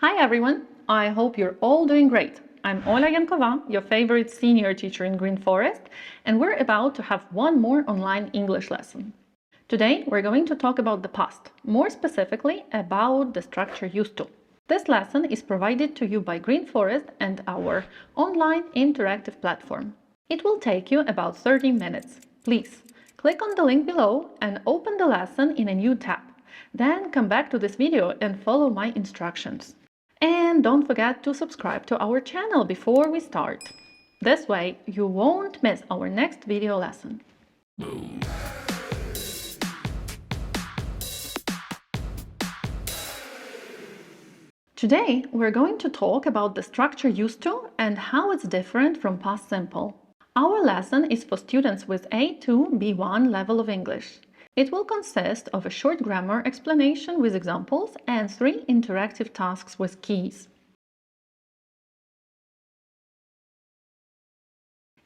Hi everyone, I hope you're all doing great. I'm Ola Yankova, your favorite senior teacher in Green Forest, and we're about to have one more online English lesson. Today we're going to talk about the past, more specifically about the structure used to. This lesson is provided to you by Green Forest and our online interactive platform. It will take you about 30 minutes. Please click on the link below and open the lesson in a new tab. Then come back to this video and follow my instructions. And don't forget to subscribe to our channel before we start. This way you won't miss our next video lesson. Today we're going to talk about the structure used to and how it's different from past simple. Our lesson is for students with A2 B1 level of English. It will consist of a short grammar explanation with examples and three interactive tasks with keys.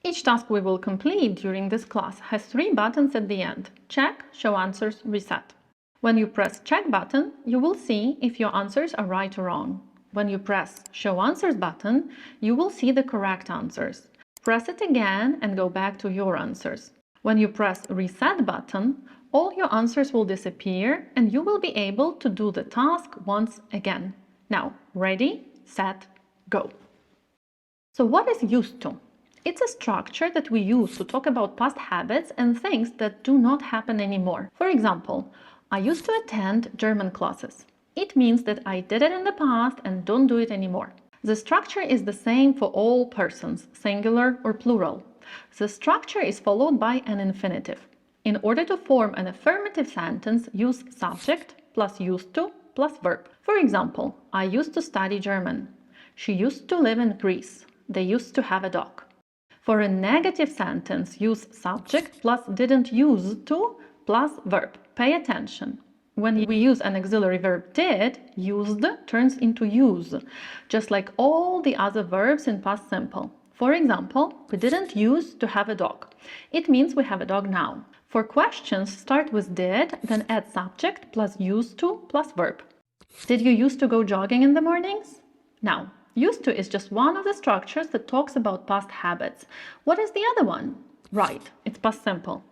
Each task we will complete during this class has three buttons at the end check, show answers, reset. When you press check button, you will see if your answers are right or wrong. When you press show answers button, you will see the correct answers. Press it again and go back to your answers. When you press reset button, all your answers will disappear and you will be able to do the task once again. Now, ready, set, go. So what is used to? It's a structure that we use to talk about past habits and things that do not happen anymore. For example, I used to attend German classes. It means that I did it in the past and don't do it anymore. The structure is the same for all persons, singular or plural. The structure is followed by an infinitive. In order to form an affirmative sentence, use subject plus used to plus verb. For example, I used to study German. She used to live in Greece. They used to have a dog. For a negative sentence, use subject plus didn't use to plus verb. Pay attention. When we use an auxiliary verb did, used turns into use, just like all the other verbs in past simple. For example, we didn't use to have a dog. It means we have a dog now. For questions, start with did, then add subject plus used to plus verb. Did you used to go jogging in the mornings? Now, used to is just one of the structures that talks about past habits. What is the other one? Right, it's past simple.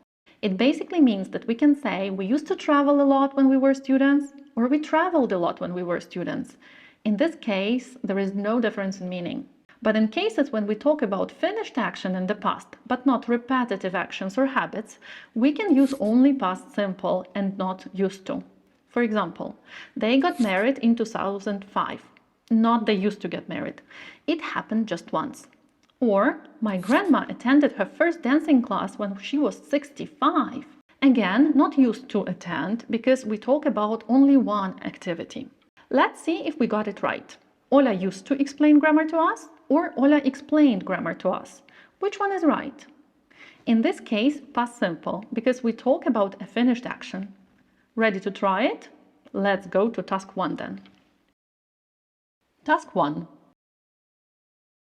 It basically means that we can say we used to travel a lot when we were students, or we traveled a lot when we were students. In this case, there is no difference in meaning. But in cases when we talk about finished action in the past, but not repetitive actions or habits, we can use only past simple and not used to. For example, they got married in 2005. Not they used to get married. It happened just once. Or, my grandma attended her first dancing class when she was 65. Again, not used to attend because we talk about only one activity. Let's see if we got it right. Ola used to explain grammar to us or Ola explained grammar to us. Which one is right? In this case, past simple, because we talk about a finished action. Ready to try it? Let's go to task 1 then. Task 1.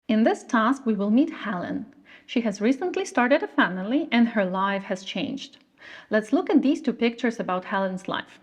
In this task, we will meet Helen. She has recently started a family and her life has changed. Let's look at these two pictures about Helen's life.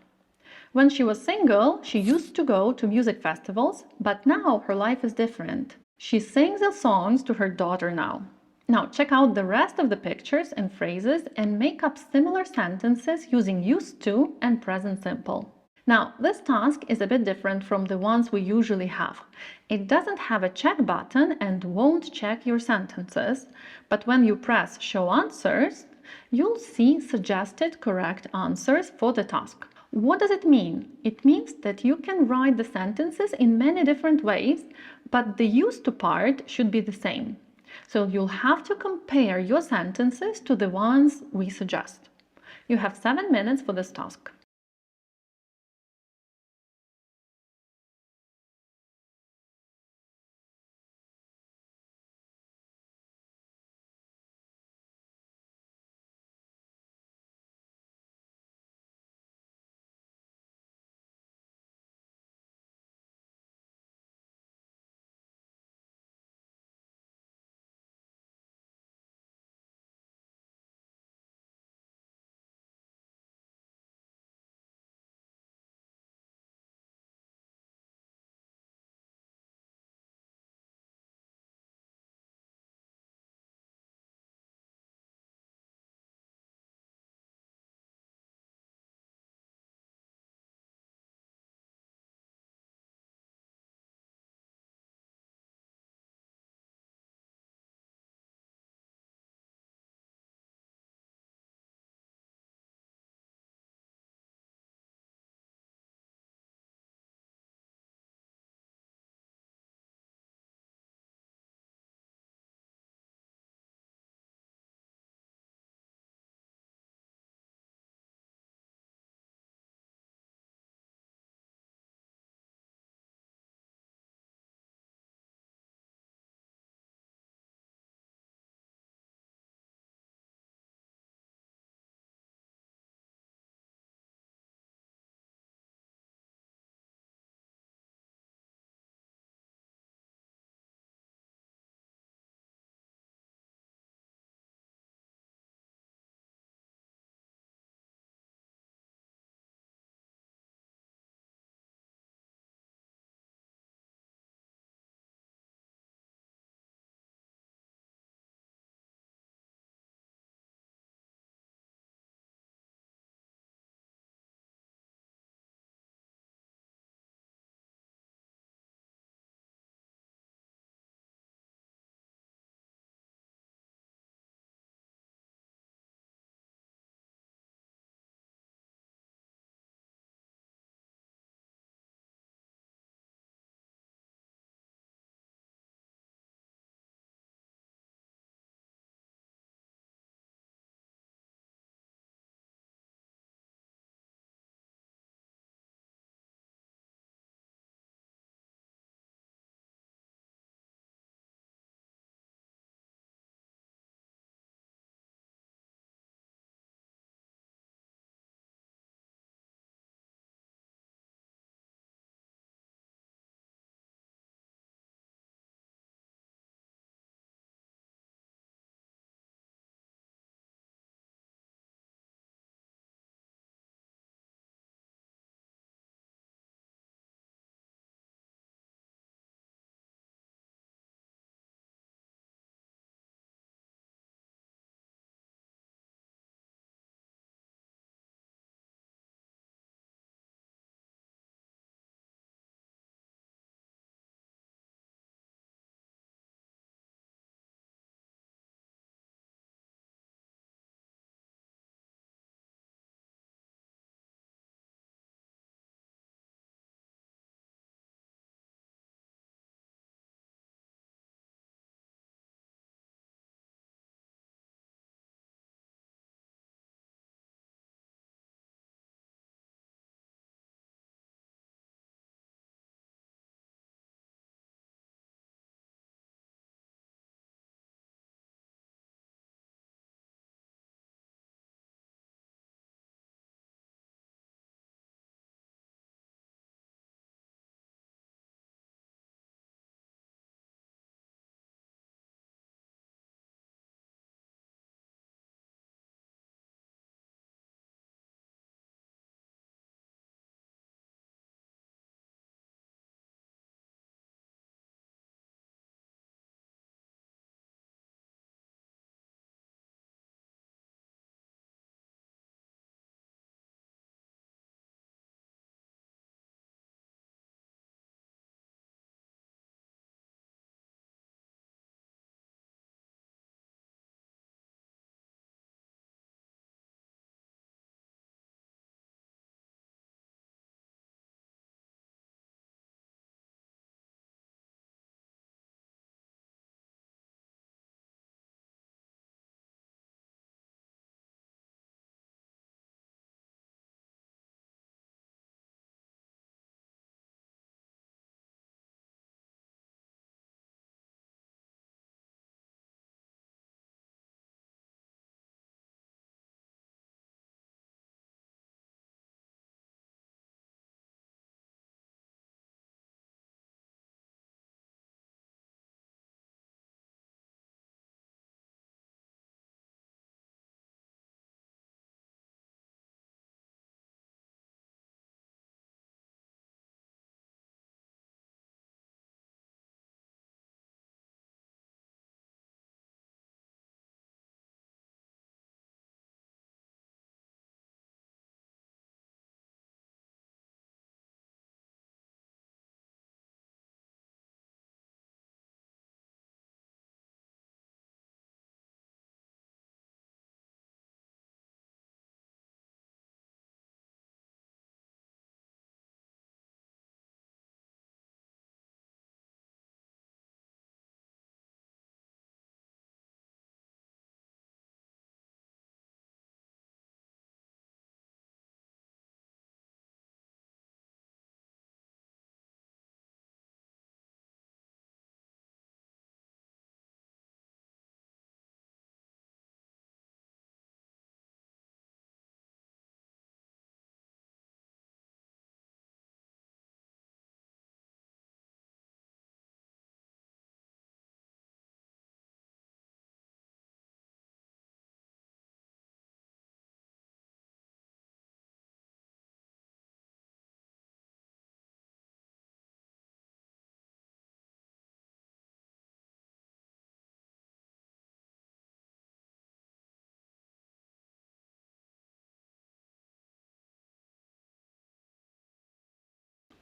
When she was single, she used to go to music festivals, but now her life is different. She sings the songs to her daughter now. Now check out the rest of the pictures and phrases and make up similar sentences using used to and present simple. Now, this task is a bit different from the ones we usually have. It doesn't have a check button and won't check your sentences, but when you press Show Answers, you'll see suggested correct answers for the task. What does it mean? It means that you can write the sentences in many different ways, but the used to part should be the same. So you'll have to compare your sentences to the ones we suggest. You have seven minutes for this task.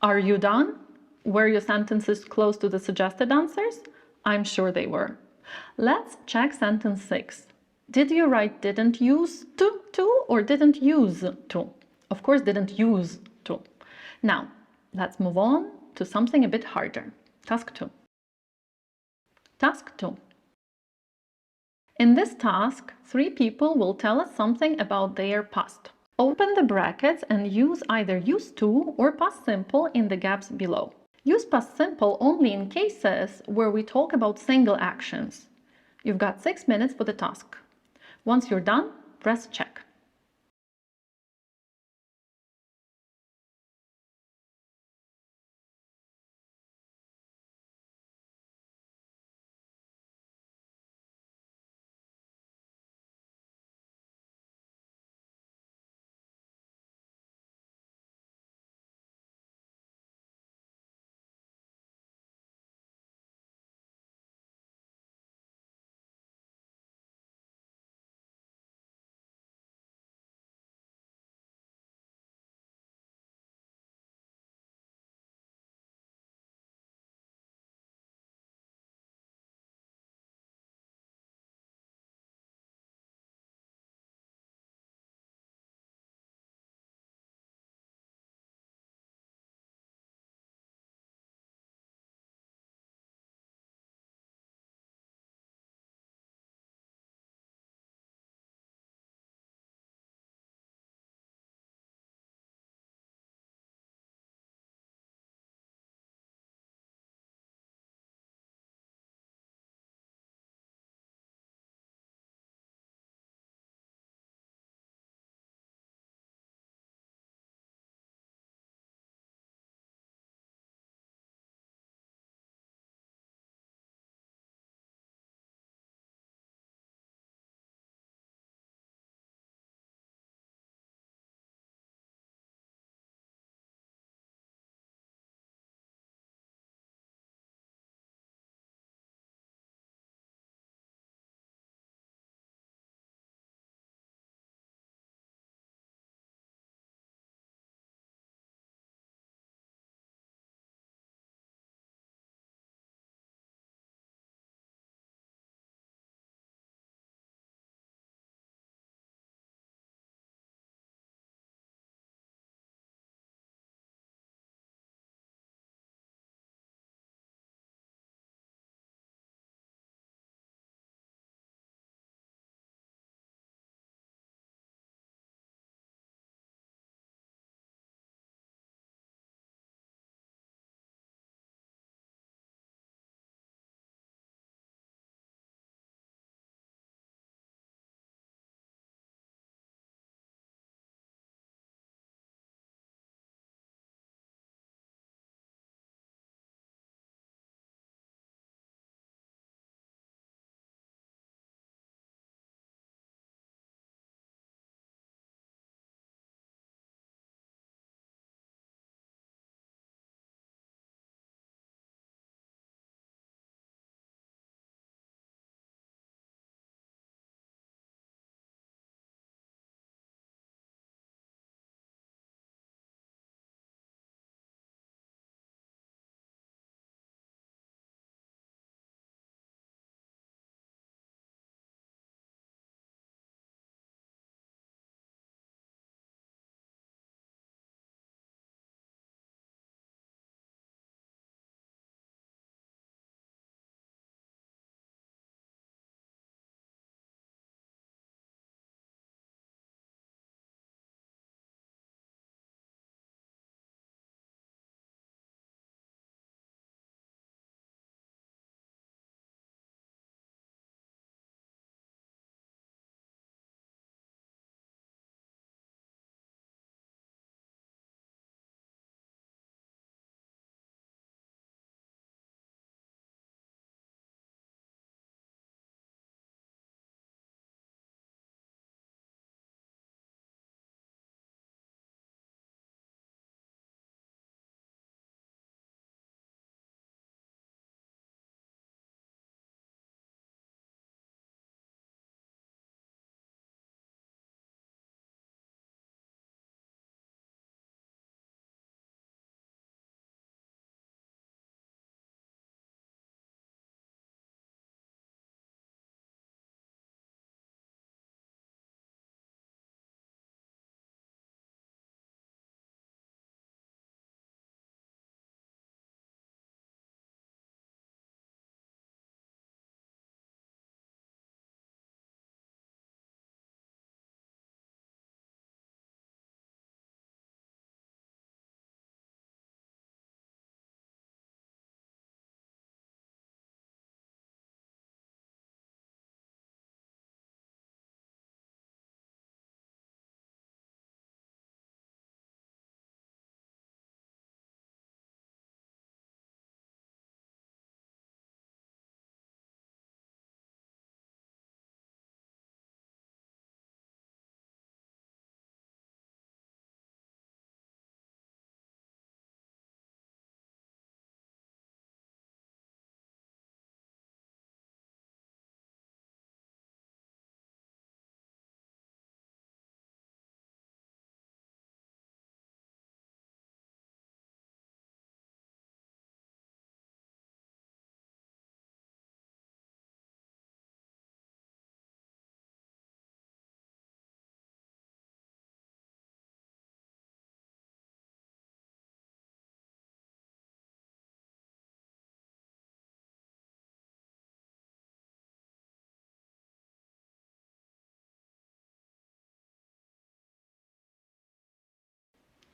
Are you done? Were your sentences close to the suggested answers? I'm sure they were. Let's check sentence 6. Did you write didn't use to, to or didn't use to? Of course, didn't use to. Now, let's move on to something a bit harder. Task 2. Task 2. In this task, three people will tell us something about their past. Open the brackets and use either used to or past simple in the gaps below. Use past simple only in cases where we talk about single actions. You've got six minutes for the task. Once you're done, press check.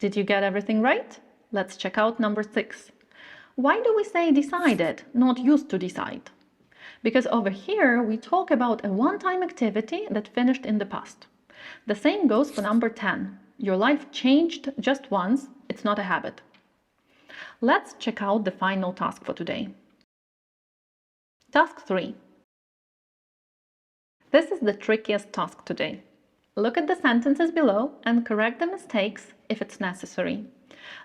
Did you get everything right? Let's check out number six. Why do we say decided, not used to decide? Because over here we talk about a one-time activity that finished in the past. The same goes for number 10. Your life changed just once, it's not a habit. Let's check out the final task for today. Task 3. This is the trickiest task today. Look at the sentences below and correct the mistakes if it's necessary.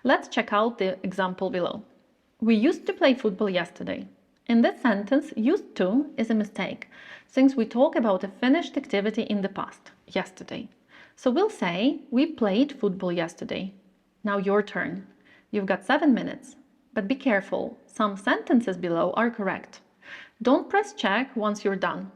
Let's check out the example below. We used to play football yesterday. In this sentence, used to is a mistake, since we talk about a finished activity in the past, yesterday. So we'll say, we played football yesterday. Now your turn. You've got seven minutes. But be careful, some sentences below are correct. Don't press check once you're done.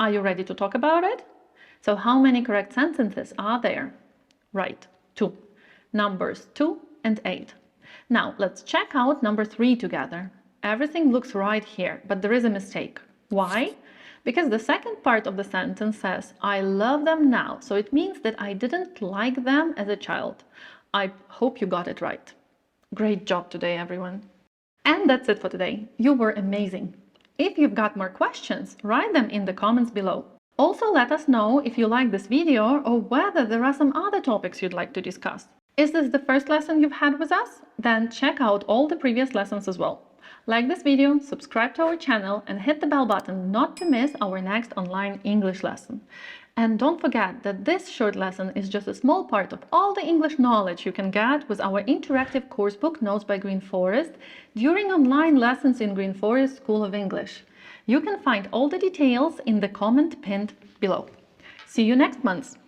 Are you ready to talk about it? So, how many correct sentences are there? Right, two. Numbers 2 and 8. Now, let's check out number 3 together. Everything looks right here, but there is a mistake. Why? Because the second part of the sentence says, I love them now. So it means that I didn't like them as a child. I hope you got it right. Great job today, everyone. And that's it for today. You were amazing. If you've got more questions, write them in the comments below. Also, let us know if you like this video or whether there are some other topics you'd like to discuss. Is this the first lesson you've had with us? Then check out all the previous lessons as well. Like this video, subscribe to our channel and hit the bell button not to miss our next online English lesson. And don't forget that this short lesson is just a small part of all the English knowledge you can get with our interactive course book Notes by Green Forest during online lessons in Green Forest School of English. You can find all the details in the comment pinned below. See you next month!